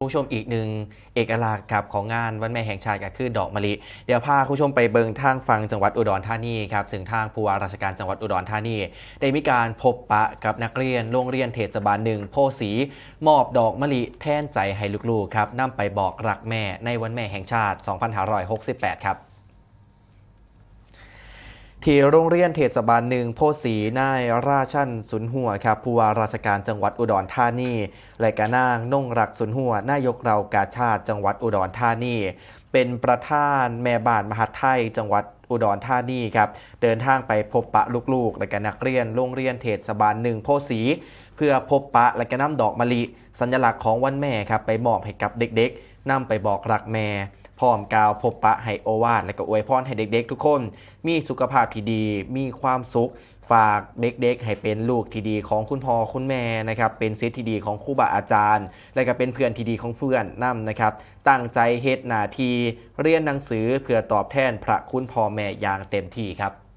ผู้ชมอีกหนึ่งเอกลักษณ์ครับของงานวันแม่แห่งชาติก็คือดอกมะลิเดี๋ยวพาผู้ชมไปเบิงทางฟังจังหวัดอุดรธานีครับถึงทางผู้ว่าราชการจังหวัดอุดรธานี ได้มีการพบปะกับนักเรียนโรงเรียนเทศบาลหนึ่งโพสีมอบดอกมะลิแทนใจให้ลูกๆครับนำไปบอกรักแม่ในวันแม่แห่งชาติ 2568 ครับ ที่โรงเรียนเทศบาลหนึ่งโพสีนายราชันสุนหัวครับผู้ว่าราชการจังหวัดอุดรธานีและกนางน่งรักสุนหัวนายกเรากาชาติจังหวัดอุดรธานี เป็นประธานแม่บ้านมหาไทยจังหวัดอุดรธานีครับเดินทางไปพบปะลูกๆ และก็นักเรียนโรงเรียนเทศบาลหนึ่งโพสีเพื่อพบปะและก็นำดอกมะลิ สัญลักษณ์ของวันแม่ครับไปมอบให้กับเด็กๆนำไปบอกรักแม่ พร้อมกล่าวพบปะให้โอวาทและก็อวยพรให้เด็กๆ ทุกคน มีสุขภาพที่ดี มีความสุข ฝากเด็กๆ ให้เป็นลูกที่ดีของคุณพ่อคุณแม่นะครับ เป็นศิษย์ที่ดีของครูบาอาจารย์ และก็เป็นเพื่อนที่ดีของเพื่อนนํนะครับ ตั้งใจเฮ็ดหน้าที่เรียนหนังสือเพื่อตอบแทนพระคุณพ่อแม่อย่างเต็มที่ครับ